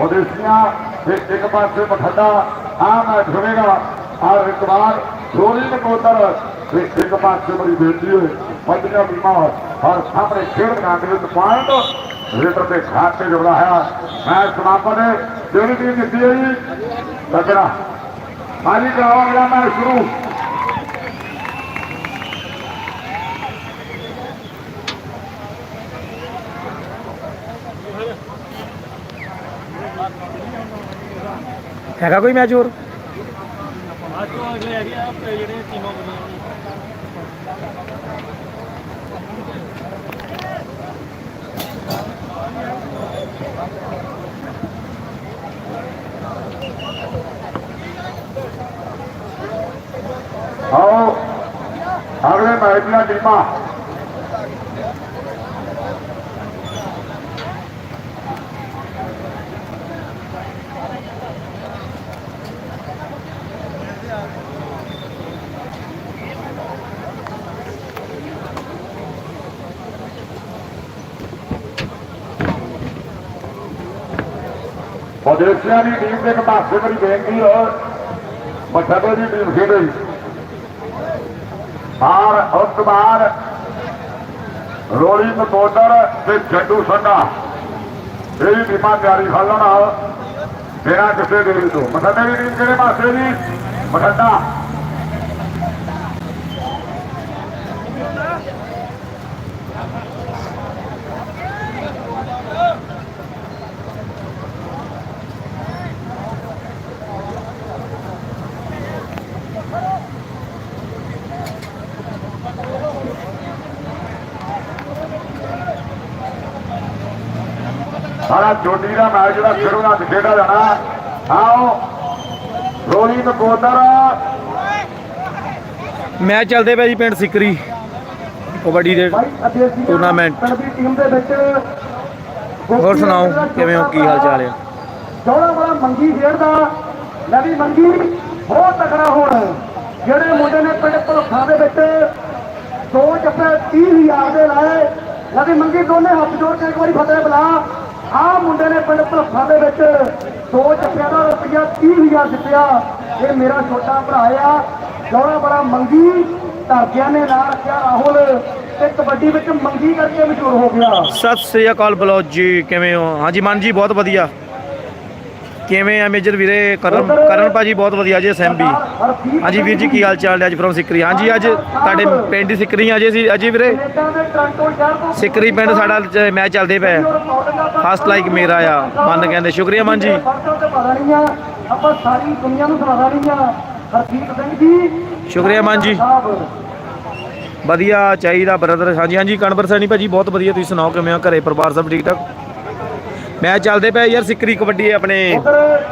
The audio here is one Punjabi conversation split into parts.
ਉਦੇਸੀਆਂ ਤੇ ਇੱਕ ਪਾਸੇ ਮਠੱਡਾ ਆ ਮੈਚ ਹੋਵੇਗਾ। ਔਰ ਇੱਕ ਵਾਰ ਥੋੜੀ ਨਕੋਦਰ ਤੇ ਇੱਕ ਪਾਸੇ ਬੜੀ ਬੇਟੀ ਹੋਏ ਪੰਜੀਆਂ ਟੀਮਾਂ ਔਰ ਸਾਹਮਣੇ ਖੇਡ ਮੈਦਾਨ ਦੇ ਵਿੱਚ ਪੁਆਇੰਟ ਰੇਡਰ ਦੇ ਖਾਤੇ ਜੁੜਦਾ ਹੈ ਮੈਚ ਸਮਾਪਨ ਜਿਹੜੀ ਟੀਮ ਜਿੱਤੀ ਹੈ ਜੀ ਤਕੜਾ ਹਾਂਜੀ ਕਰਾਓ ਮੈਚ ਸ਼ੁਰੂ। ਹੈਗਾ ਕੋਈ ਮੈਚ ਹੋਰ? ਆਜੋ ਅਗਲੇ ਹੈਗੇ ਆ ਜਿਹੜੇ ਟੀਮਾਂ ਬਣੀਆਂ ਆਓ, ਅਗਲੇ ਮੈਚ ਦੀਆਂ ਟੀਮਾਂ। ਪੌਦੇਸਿਆਂ ਦੀ ਟੀਮ ਦੇ ਇੱਕ ਪਾਸੇ ਬੇਨਤੀ ਹੈ ਮੱਠਾਡੇ ਦੀ ਟੀਮ ਖੇਡੇ ਔਰ ਉਸ ਤੋਂ ਬਾਅਦ ਰੋਲੀ ਮਕੋਦਰ ਤੇ ਜੱਡੂ ਸੰਡਾ ਇਹ ਵੀ ਟੀਮਾਂ ਤਿਆਰੀ ਕਰ ਲੈਣ ਬਿਨਾਂ ਕਿਸੇ ਦੇ ਤੋਂ। ਮਠੱਡੇ ਦੀ ਟੀਮ ਕਿਹੜੇ ਪਾਸੇ ਦੀ ਮਠੱਡਾ ਸਾਰਾ ਚੋਟੀ ਦਾ ਮੈਚ ਜਿਹੜਾ ਸ਼ੁਰੂ ਨਾਲ ਖੇਡਿਆ ਜਾਣਾ। ਆਓ ਰੋਲੀ ਮਕੋਦਰ ਮੈਚ ਚੱਲਦੇ ਪਿਆ ਜੀ ਪਿੰਡ ਸਿਕਰੀ। ਕਬੱਡੀ ਦੇ ਟੂਰਨਾਮੈਂਟ ਟੀਮ ਦੇ ਵਿੱਚ ਹੋਰ ਸੁਣਾਓ ਕਿਵੇਂ ਹੋ ਕੀ ਹਾਲ ਚਾਲ ਹੈ? ਜੋੜਾ ਬੜਾ ਮੰਗੀ ਖੇਡਦਾ ਨਵੀਂ ਮੰਗੀ ਬਹੁਤ ਤਕੜਾ ਹੁਣ। ਜਿਹੜੇ ਮੁੰਡੇ ਨੇ ਪਿੰਡ ਭਲਖਾ ਦੇ ਵਿੱਚ ਦੋ ਜੱਫੇ 30000 ਦੇ ਲਾਏ ਨਵੀਂ ਮੰਗੀ ਦੋਨੇ ਹੱਥ ਜੋੜ ਕੇ ਇੱਕ ਵਾਰੀ ਫਤਿਹ ਬੁਲਾ। ਆਹ ਮੁੰਡੇ ਨੇ ਪਿੰਡ ਭਲਖਾ ਦੇ ਵਿੱਚ ਦੋ ਜੱਫਿਆਂ ਦਾ ਰੁਪਈਆ 30000 ਜਿੱਤਿਆ ਇਹ ਮੇਰਾ ਛੋਟਾ ਭਰਾ ਆ। ਜੋੜਾ ਬੜਾ ਮੰਗੀ। ਧਰਦਿਆਂ ਨੇ ਨਾਂ ਰੱਖਿਆ ਰਾਹੁਲ ਤੇ ਕਬੱਡੀ ਵਿੱਚ ਮੰਗੀ ਕਰਕੇ ਮਸ਼ਹੂਰ ਹੋ ਗਿਆ। ਸਤਿ ਸ੍ਰੀ ਅਕਾਲ ਬਲੌਜ ਜੀ, ਕਿਵੇਂ ਹੋ? ਹਾਂਜੀ, ਮਨ ਜੀ ਬਹੁਤ ਵਧੀਆ। ਕਿਵੇਂ ਆ ਮੇਜਰ ਵੀਰੇ? ਕਰਨ ਕਰਨ ਭਾਜੀ ਬਹੁਤ ਵਧੀਆ ਜੀ ਐਸਐਮਬੀ ਹਾਂਜੀ ਵੀਰ ਜੀ ਕੀ ਹਾਲ ਚਾਲ ਹੈ ਅੱਜ ਫਰੋਮ ਸਿਕਰੀ? ਹਾਂਜੀ ਅੱਜ ਤੁਹਾਡੇ ਪਿੰਡ ਸਿਕਰੀ ਅਜੇ ਸੀ। ਅਜੇ ਵੀਰੇ। ਸਿਕਰੀ ਪਿੰਡ ਸਾਡਾ ਮੈਚ ਚੱਲਦੇ ਪਿਆ। ਫਸਟ ਲਾਈਕ ਮੇਰਾ ਆ। ਮਨ ਕਹਿੰਦੇ ਸ਼ੁਕਰੀਆ ਮਨ ਜੀ। ਪਰਸੋਂ ਤੇ ਪਤਾ ਨਹੀਂ ਆ ਆਪਾਂ ਸਾਰੀ ਦੁਨੀਆ ਨੂੰ ਸੁਣਾ ਨਹੀਂ ਆ ਹਰਦੀਪ ਸਿੰਘ ਜੀ ਸ਼ੁਕਰੀਆ ਮਨ ਜੀ। ਵਧੀਆ ਚਾਹੀਦਾ ਬ੍ਰਦਰ ਹਾਂਜੀ ਹਾਂਜੀ ਕਣਵਰ ਸੈਣੀ ਭਾਜੀ ਬਹੁਤ ਵਧੀਆ। ਤੁਸੀਂ ਸੁਣਾਓ ਕਿਵੇਂ ਹੋ? ਘਰੇ ਪਰਿਵਾਰ ਸਭ ਠੀਕ ਠਾਕ? ਮੈਚ ਚੱਲਦੇ ਪਿਆ ਯਾਰ ਸਿਕਰੀ ਕਬੱਡੀ ਆਪਣੇ।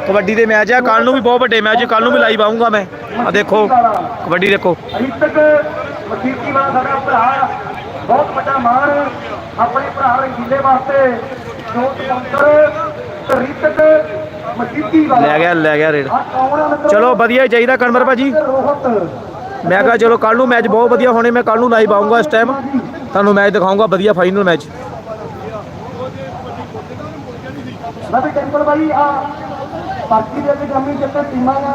ਕਬੱਡੀ ਦੇ ਮੈਚ ਆ ਕੱਲ ਨੂੰ ਵੀ ਬਹੁਤ ਵੱਡੇ ਮੈਚ ਕੱਲ ਨੂੰ ਵੀ ਲਾਈਵ ਆਉਂਗਾ ਮੈਂ। ਆ ਦੇਖੋ ਕਬੱਡੀ ਦੇਖੋ। ਰਿਤਕ ਮਸੀਤੀ ਵਾਲਾ ਸਾਡਾ ਭਰਾ ਬਹੁਤ ਵੱਡਾ ਮਾਣ। ਆਪਣੇ ਭਰਾ ਰੰਗੀਲੇ ਵਾਸਤੇ ਜੋ ਸਪਾਂਸਰ ਰਿਤਕ ਮਸੀਤੀ ਵਾਲਾ। ਲੈ ਗਿਆ ਲੈ ਗਿਆ ਰੇਡ। ਚਲੋ ਵਧੀਆ ਹੀ ਚਾਹੀਦਾ ਕਣਵਰ ਭਾਜੀ। ਮੈਂ ਕਹਾ ਚਲੋ ਕੱਲ ਨੂੰ ਮੈਚ ਬਹੁਤ ਵਧੀਆ ਹੋਣੇ ਮੈਂ ਕੱਲ ਨੂੰ ਲਾਈਵ ਆਉਂਗਾ ਇਸ ਟਾਈਮ ਤੁਹਾਨੂੰ ਮੈਚ ਦਿਖਾਉਂਗਾ ਵਧੀਆ ਫਾਈਨਲ ਮੈਚ। ਨਵੀਂ ਟੈਂਪਲ ਬਾਈ, ਆ ਬਾਕੀ ਦੇ ਅੱਗੇ ਜੰਮੀ ਜਿੱਤੇ ਟੀਮਾਂ ਆ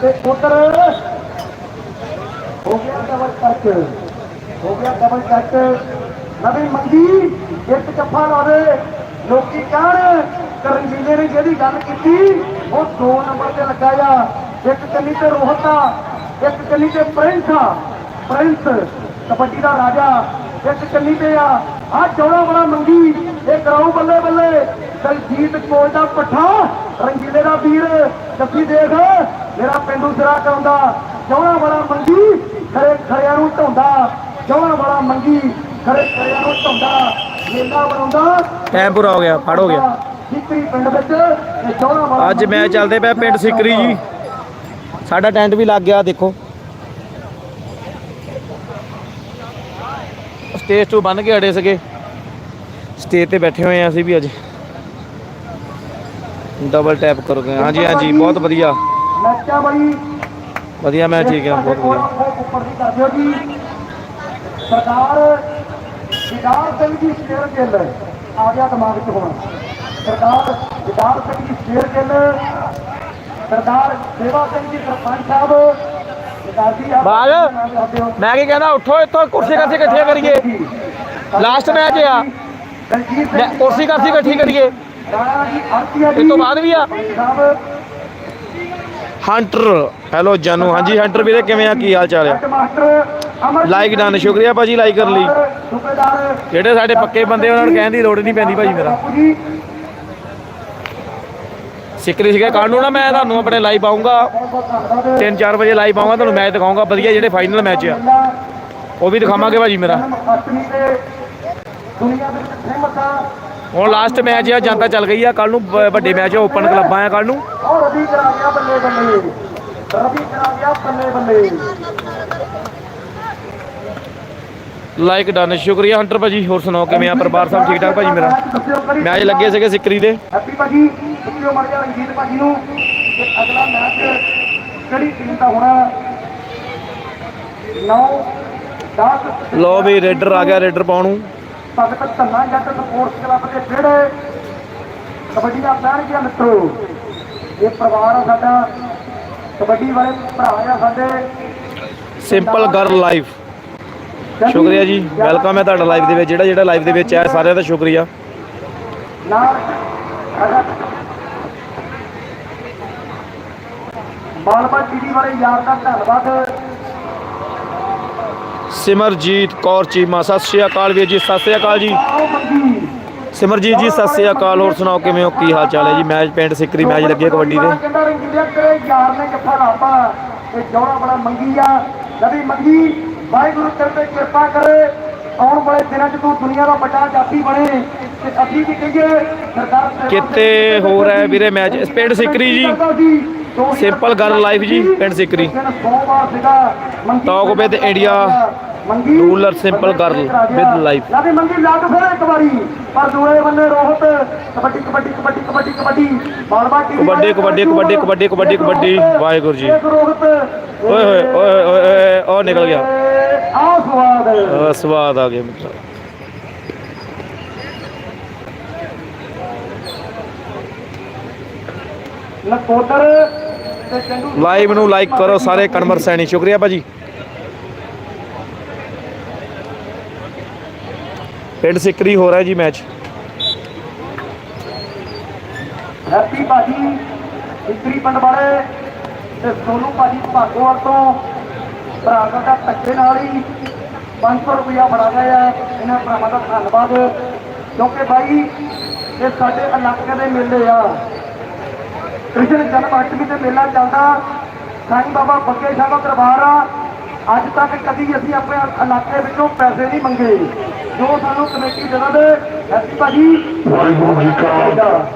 ਤੇ ਉਧਰ ਹੋ ਗਿਆ ਡਬਲ ਕੱਟ ਹੋ ਗਿਆ ਡਬਲ ਕੱਟ ਨਵੀਂ ਮੰਗੀ, ਇੱਕ ਜੱਫਾ ਲਾਵੇ, ਲੋਕੀ ਕਹਿਣ ਕਰਨਜੀਲੇ ਨੇ ਜਿਹੜੀ ਗੱਲ ਕੀਤੀ, ਉਹ 2 ਨੰਬਰ ਤੇ ਲੱਗਾ ਆ। ਇੱਕ ਕੰਨੀ ਤੇ ਰੋਹਤ ਆ ਇੱਕ ਕੰਨੀ ਤੇ ਪ੍ਰਿੰਸ ਆ। ਪ੍ਰਿੰਸ, ਕਬੱਡੀ ਦਾ ਰਾਜਾ, ਇੱਕ ਕੰਨੀ ਤੇ ਆ। ਆ ਚੌੜਾ ਬੜਾ ਮੰਗੀ, ਇਹ ਕਰਾਉ ਬੱਲੇ ਬੱਲੇ। ਦਲਜੀਤ ਕੋਲ ਦਾ ਪੱਠਾ। ਰੰਗੀਲੇ ਦਾ ਵੀਰ ਜੱਫੀ ਦੇਖ। ਮੇਰਾ ਪਿੰਡੂ ਸਿਰਾ ਕਰਾਉਂਦਾ ਜੋੜਾ ਬੜਾ ਮੰਗੀ ਖਰੇ ਖਰਿਆਂ ਨੂੰ ਢਾਉਂਦਾ। ਜੋੜਾ ਬੜਾ ਮੰਗੀ ਖਰੇ ਖਰਿਆਂ ਨੂੰ ਢਾਉਂਦਾ। ਮੇਲਾ ਬਣਾਉਂਦਾ ਟਾਈਮ ਪੂਰਾ ਹੋ ਗਿਆ ਫੜ ਹੋ ਗਿਆ। ਸਿੱਕਰੀ ਪਿੰਡ ਵਿੱਚ ਇਹ ਜੋੜਾ ਬੜਾ ਅੱਜ ਮੈਚ ਚੱਲਦੇ ਪਿਆ ਪਿੰਡ ਸਿਕਰੀ ਜੀ। ਸਾਡਾ ਟੈਂਟ ਵੀ ਲੱਗ ਗਿਆ ਦੇਖੋ। ਸਟੇਜ ਤੋਂ ਬੰਨ ਕੇ ਅੜੇ ਸੀਗੇ। ਸਟੇਜ ਤੇ ਬੈਠੇ ਹੋਏ ਆ ਅਸੀਂ ਵੀ ਅੱਜ। ਡਬਲ ਟੈਪ ਕਰੋਗੇ ਹਾਂਜੀ ਹਾਂਜੀ ਬਹੁਤ ਵਧੀਆ ਮੈਚਾਂ ਬੜੀ ਵਧੀਆ ਮੈਚ ਠੀਕ ਹੈ ਬਹੁਤ ਵਧੀਆ ਉੱਪਰ ਦੀ ਕਰ ਦਿਓ ਜੀ ਸਰਦਾਰ ਵਿਦਾਰ ਸਿੰਘ ਜੀ ਸਟੇਰ ਗਿੱਲ ਆ ਗਿਆ ਦਿਮਾਗ 'ਚ ਹੁਣ ਸਰਦਾਰ ਵਿਦਾਰ ਸਿੰਘ ਜੀ ਸ਼ੇਰ ਗਿੱਲ ਸਰਦਾਰ ਸੇਵਾ ਸਿੰਘ ਜੀ ਸਰਪੰਚ ਸਾਹਿਬ ਸਰਦਾਰ ਜੀ ਆਪ ਬਾਜ। ਮੈਂ ਕੀ ਕਹਿੰਦਾ ਉੱਠੋ ਇੱਥੋਂ ਕੁਰਸੀ ਕਰਸੀ ਇਕੱਠੀਆਂ ਕਰੀਏ ਲਾਸਟ ਮੈਚ ਆ ਦਲਜੀਤ ਮੈਂ ਸਿੰਘ ਕੁਰਸੀ ਕਰਸੀ ਇਕੱਠੀ ਕਰੀਏ ਰਾਣਾ ਤੋਂ ਬਾਅਦ ਵੀ ਆ। ਹੰਟਰ ਹੈਲੋ ਜਾਨੂ। ਹਾਂਜੀ ਹੰਟਰ ਵੀਰੇ, ਕਿਵੇਂ ਆ? ਕੀ ਹਾਲ ਚਾਲ ਆ? ਲਾਈਕ ਡਨ ਸ਼ੁਕਰੀਆ ਭਾਜੀ ਲਾਈਕ ਕਰਨ ਲਈ। ਜਿਹੜੇ ਸਾਡੇ ਪੱਕੇ ਬੰਦੇ, ਉਹਨਾਂ ਨੂੰ ਕਹਿਣ ਦੀ ਲੋੜ ਨਹੀਂ ਪੈਂਦੀ ਭਾਜੀ ਮੇਰਾ। ਸਿੱਕਰੀ ਸੀਗਾ। ਕੱਲ ਨੂੰ ਨਾ ਮੈਂ ਤੁਹਾਨੂੰ ਆਪਣੇ ਲਾਈਵ ਪਾਉਂਗਾ ਬਹੁਤ ਬਹੁਤ 3-4 ਵਜੇ ਲਾਈਵ ਪਾਉਂਗਾ ਤੁਹਾਨੂੰ ਮੈਚ ਦਿਖਾਉਂਗਾ ਵਧੀਆ ਜਿਹੜੇ ਫਾਈਨਲ ਮੈਚ ਆ। ਉਹ ਵੀ ਦਿਖਾਵਾਂਗੇ ਭਾਜੀ ਮੇਰਾ। ਦੁਨੀਆ ਵਿੱਚ ਫੇਮਸ ਆ ਹੁਣ ਲਾਸਟ ਮੈਚ ਆ ਜਨਤਾ ਚੱਲ ਗਈ ਆ ਕੱਲ ਨੂੰ ਵੱਡੇ ਮੈਚ ਓਪਨ ਕਲੱਬਾਂ ਆ ਕੱਲ ਨੂੰ। ਰਵੀ ਕਰਾ ਗਿਆ ਬੱਲੇ ਬੱਲੇ। ਰਵੀ ਕਰਾ ਗਿਆ ਬੱਲੇ ਬੱਲੇ। ਲਾਈਕ ਡਨ ਸ਼ੁਕਰੀਆ ਹੰਟਰ ਭਾਜੀ। ਹੋਰ ਸੁਣਾਓ ਕਿਵੇਂ ਆ ਪਰਿਵਾਰ? ਸਭ ਠੀਕ ਠਾਕ ਭਾਜੀ ਮੇਰਾ? ਮੈਚ ਲੱਗੇ ਸੀਗੇ ਸਿੱਕਰੀ ਦੇ। ਹੈਪੀ ਭਾਜੀ। ਦੱਸਿਓ ਮਰ ਜਾ ਰਣਜੀਤ ਭਾਜੀ ਨੂੰ। ਕਿ ਅਗਲਾ ਮੈਚ ਕਿਹੜੀ ਟੀਮ ਦਾ ਹੋਣਾ? 9 10 ਲੋ ਵੀ ਰੇਡਰ ਆ ਗਿਆ ਰੇਡਰ ਪਾਉਣ ਨੂੰ। ਭਗਤ ਧੰਨਾ ਜੱਟ ਸਪੋਰਟਸ ਕਲੱਬ ਦੇ ਜਿਹੜੇ ਕਬੱਡੀ ਦਾ ਪੈਣਗੇ ਮਿੱਤਰੋ। ਇਹ ਪਰਿਵਾਰ ਆ ਸਾਡਾ ਕਬੱਡੀ ਵਾਲੇ ਭਰਾ ਆ ਸਾਡੇ। ਸਿੰਪਲ ਗਰਲ ਲਾਈਫ ਸ਼ੁਕਰੀਆ ਜੀ ਵੈਲਕਮ ਹੈ ਤੁਹਾਡਾ ਲਾਈਵ ਦੇ ਵਿੱਚ। ਜਿਹੜਾ ਜਿਹੜਾ ਲਾਈਵ ਦੇ ਵਿੱਚ ਆਇਆ ਸਾਰਿਆਂ ਦਾ ਸ਼ੁਕਰੀਆ। ਮਾਲਵਾ ਟੀਵੀ ਵਾਲੇ ਯਾਰ ਦਾ ਧੰਨਵਾਦ। ਸਿਮਰਜੀਤ ਕੌਰ ਚੀਮਾ। ਸਤਿ ਸ਼੍ਰੀ ਅਕਾਲ ਵੀਰ ਜੀ ਸਤਿ ਸ਼੍ਰੀ ਅਕਾਲ ਜੀ। ਸਿਮਰਜੀਤ ਜੀ ਸਤਿ ਸ਼੍ਰੀ ਅਕਾਲ। ਹੋਰ ਸੁਣਾਓ ਕਿਵੇਂ ਹੋ? ਕੀ ਹਾਲ ਚਾਲ ਹੈ ਜੀ? ਮੈਚ ਪਿੰਡ ਸਿੱਕਰੀ ਮੈਚ ਲੱਗੇ ਕਬੱਡੀ ਦੇ। ਕਹਿੰਦਾ ਰੰਗੀਲਿਆ ਤੇਰੇ ਯਾਰ ਨੇ ਕਿੱਥਾ ਲਾਤਾ। ਇਹ ਜੋੜਾ ਬੜਾ ਮੰਗੀ ਆ। ਨਬੀ ਮੰਗੀ। ਵਾਹਿਗੁਰੂ ਤੇਰੇ ਤੇ ਕਿਰਪਾ ਕਰੇ। ਆਉਣ ਵਾਲੇ ਦਿਨਾਂ 'ਚ ਤੂੰ ਦੁਨੀਆ ਦਾ ਵੱਡਾ ਜਾਤੀ ਬਣੇ। ਤੇ ਅਸੀਂ ਵੀ ਕਹੀਏ ਸਰਦਾਰ ਸਾਹਿਬ ਕਿਤੇ ਹੋਰ ਹੈ ਵੀਰੇ ਮੈਚ? ਪਿੰਡ ਸਿੱਕਰੀ ਜੀ। ਸਿੰਪਲ ਗਰਲ ਲਾਈਫ ਜੀ ਪਿੰਡ ਸਿੱਕਰੀ। With India ਮੰਗੀ ruler simple girl with life. ਲਾਦੀ ਮੰਗੀ ਲੱਗ ਫਿਰ ਇੱਕ ਵਾਰੀ ਪਰ ਦੂਏ ਬੰਨੇ ਰੋਹਤ। ਕਬੱਡੀ ਕਬੱਡੀ ਕਬੱਡੀ ਕਬੱਡੀ ਕਬੱਡੀ। ਮਾਲਵਾ ਟੀਵੀ ਕਬੱਡੀ, ਕਬੱਡੀ, ਕਬੱਡੀ, ਕਬੱਡੀ, ਕਬੱਡੀ, ਕਬੱਡੀ। ਵਾਹਿਗੁਰੂ ਜੀ। ਓਏ ਹੋਏ ਓਏ ਓਏ ਉਹ ਨਿਕਲ ਗਿਆ। ਆ ਸਵਾਦ ਸਵਾਦ ਆ ਗਿਆ ਮਿੱਤਰ। ਚੰਡੂ ਲਾਈਵ ਨੂੰ ਲਾਈਕ ਕਰੋ ਸਾਰੇ ਕਨਵਰ ਸੈਣੀ, ਸ਼ੁਕਰੀਆ ਭਾਜੀ। ਪਿੰਡ ਸਿੱਕਰੀ ਹੋ ਰਿਹਾ ਜੀ ਮੈਚ ਹੈਪੀ ਭਾਜੀ ਇਸਤਰੀ ਪਿੰਡ ਵਾਲੇ ਤੇ ਸੋਨੂ ਭਾਜੀ ਭਾਗੋਵਾਲ ਤੋਂ ਭਰਾ ਦਾ ਧੱਕੇ ਨਾਲ ਹੀ 500 ਰੁਪਇਆ ਫੜਾ ਗਏ ਆ ਇਹਨਾਂ ਭਰਾਵਾਂ ਦਾ ਧੰਨਵਾਦ, ਕਿਉਂਕਿ ਭਾਈ ਇਹ ਸਾਡੇ ਇਲਾਕੇ ਦੇ ਮੇਲੇ ਆ। ਕ੍ਰਿਸ਼ਨ ਜਨਮ ਅਸ਼ਟਮੀ ਤੇ ਮੇਲਾ ਚੱਲਦਾ। ਸਾਈਂ ਬਾਬਾ ਬੱਗੇ ਸਾਹਿਬ ਦਾ ਦਰਬਾਰ ਆ। ਅੱਜ ਤੱਕ ਕਦੀ ਅਸੀਂ ਆਪਣੇ ਇਲਾਕੇ ਵਿੱਚੋਂ ਪੈਸੇ ਨਹੀਂ ਮੰਗੇ। ਜੋ ਸਾਨੂੰ ਕਮੇਟੀ ਦੇ ਦੇ ਹੈਪੀ ਭਾਜੀ ਵਾਹਿਗੁਰੂ ਜੀ ਕਾ ਖਾਲਸਾ।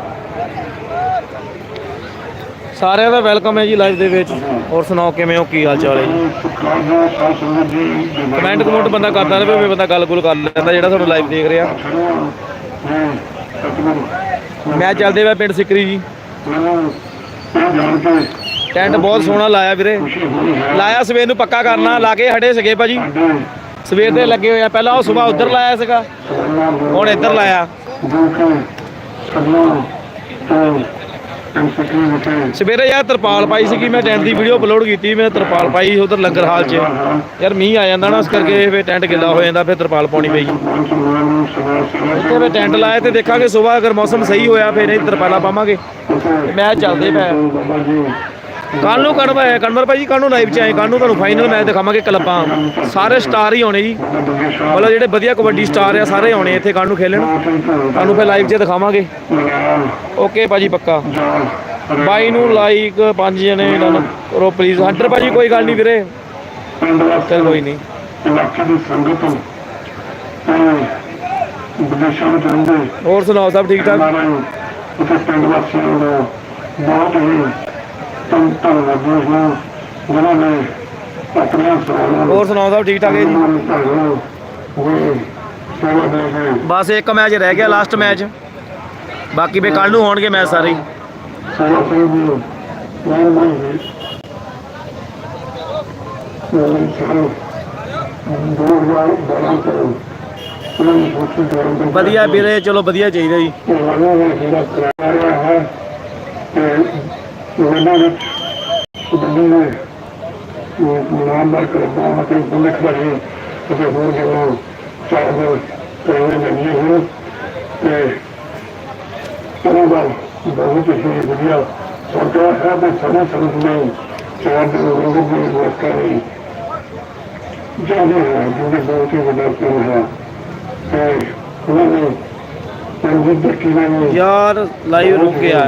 ਸਾਰਿਆਂ ਦਾ ਵੈਲਕਮ ਹੈ ਜੀ ਲਾਈਵ ਦੇ ਵਿੱਚ। ਹੋਰ ਸੁਣਾਓ ਕਿਵੇਂ ਹੋ? ਕੀ ਹਾਲ ਚਾਲ ਹੈ ਜੀ? ਕਮੈਂਟ ਕਮੈਂਟ ਬੰਦਾ ਕਰਦਾ ਰਹੇ ਵੀ ਬੰਦਾ ਗੱਲ ਗੁੱਲ ਕਰ ਲੈਂਦਾ ਜਿਹੜਾ ਤੁਹਾਨੂੰ ਲਾਈਵ ਦੇਖ ਰਿਹਾ। ਮੈਚ ਚੱਲਦੇ ਵਾ ਪਿੰਡ ਸਿੱਕਰੀ ਜੀ। ਟੈਂਟ ਬਹੁਤ ਸੋਹਣਾ ਲਾਇਆ ਵੀਰੇ। ਲਾਇਆ, ਸਵੇਰ ਨੂੰ ਪੱਕਾ ਕਰਨਾ, ਲਾ ਕੇ ਹਟੇ ਸੀਗੇ ਭਾਜੀ। ਸਵੇਰ ਦੇ ਲੱਗੇ ਹੋਏ ਆ, ਪਹਿਲਾਂ ਉਹ ਸਵੇਰ ਉਧਰ ਲਾਇਆ ਸੀਗਾ, ਹੁਣ ਇੱਧਰ ਲਾਇਆ। ਸਵੇਰੇ ਯਾਰ ਤਰਪਾਲ ਪਾਈ ਸੀਗੀ, ਮੈਂ ਟੈਂਟ ਦੀ ਵੀਡੀਓ ਅਪਲੋਡ ਕੀਤੀ, ਮੈਂ ਤਰਪਾਲ ਪਾਈ ਉਧਰ ਲੰਗਰ ਹਾਲ 'ਚ। ਯਾਰ ਮੀਂਹ ਆ ਜਾਂਦਾ ਨਾ, ਇਸ ਕਰਕੇ ਫਿਰ ਟੈਂਟ ਗਿੱਲਾ ਹੋ ਜਾਂਦਾ, ਫਿਰ ਤਰਪਾਲ ਪਾਉਣੀ ਪਈ। ਇੱਥੇ ਫਿਰ ਟੈਂਟ ਲਾਇਆ ਤੇ ਦੇਖਾਂਗੇ ਸਵੇਰ ਅਗਰ ਮੌਸਮ ਸਹੀ ਹੋਇਆ, ਫਿਰ ਇਹ ਤਰਪਾਲਾਂ ਪਾਵਾਂਗੇ। ਤੇ ਮੈਚ ਚੱਲਦੇ ਪਏ ਕੱਲ ਨੂੰ ਕਣਵਾ ਹੈ, ਕਨਵਰ ਭਾਈ ਜੀ ਕੱਲ ਨੂੰ ਲਾਈਵ 'ਚ ਆਏ ਕੱਲ ਨੂੰ ਤੁਹਾਨੂੰ ਫਾਈਨਲ ਮੈਚ ਦਿਖਾਵਾਂਗੇ ਕਲੱਬਾਂ। ਸਾਰੇ ਸਟਾਰ ਹੀ ਆਉਣੇ ਜੀ। ਮਤਲਬ ਜਿਹੜੇ ਵਧੀਆ ਕਬੱਡੀ ਸਟਾਰ ਆ, ਸਾਰੇ ਆਉਣੇ ਇੱਥੇ ਕੱਲ ਨੂੰ ਖੇਲਣ। ਤੁਹਾਨੂੰ ਫਿਰ ਲਾਈਵ 'ਚ ਦਿਖਾਵਾਂਗੇ। ਓਕੇ ਭਾਜੀ, ਪੱਕਾ। ਬਾਈ ਨੂੰ ਲਾਈਕ ਪੰਜ ਜਣੇ ਡਨ ਕਰੋ ਪਲੀਜ਼ ਹੰਟਰ ਭਾਜੀ, ਕੋਈ ਗੱਲ ਨਹੀਂ ਵੀਰੇ। ਚੱਲ ਕੋਈ ਨਹੀਂ। ਇਲਾਕੇ ਦੀ ਸੰਗਤ ਵਿਦੇਸ਼ਾਂ ਵਿੱਚ ਰਹਿੰਦੇ ਹੋਰ ਸੁਣਾਓ, ਸਭ ਠੀਕ ਠਾਕ? ਉੱਥੇ ਪਿੰਡ ਵਾਸੀਆਂ ਦਾ ਬਹੁਤ ਹੀ ਨੇ ਹੋਰ ਸੁਣਾਓ ਸਭ ਠੀਕ ਠਾਕ ਹੈ ਜੀ? ਬਸ ਇੱਕ ਮੈਚ ਰਹਿ ਗਿਆ ਲਾਸਟ ਮੈਚ। ਬਾਕੀ ਵੀ ਕੱਲ ਨੂੰ ਹੋਣਗੇ ਮੈਚ ਸਾਰੇ। ਵਧੀਆ ਵੀਰੇ ਚਲੋ ਵਧੀਆ ਚਾਹੀਦਾ ਜੀ। ਉਹਨਾਂ ਵਿੱਚ ਜਿਹੜਾ ਨੇ ਨਾਮਦਾਰ ਕਰਦਾ ਅਤੇ ਪੁਲਿਸ ਵਾਲੇ ਅਤੇ ਹੋਰ ਜਿਹੜਾ ਚਾਹਦੇ ਕਰੇ ਨਹੀਂ ਹੋ ਤੇ ਉਹਨਾਂ ਦਾ ਬਹੁਤ ਹੀ ਵਧੀਆ ਸਰਕਾਰ ਹੈ ਤੇ ਸਾਰੇ ਸੰਤ ਨੇ ਚਾਰ ਦੇ ਲੋਕ ਦੀ ਵਿਵਸਥਾ ਲਈ ਜਾਣੇ ਹੈ ਜਿਹੜੇ ਬਹੁਤ ਹੀ ਵੱਡਾ ਕੰਮ ਹੈ ਤੇ ਉਹਨਾਂ ਨੇ ਨੇ ਯਾਰ, ਲਾਈਵ ਰੁਕ ਗਿਆ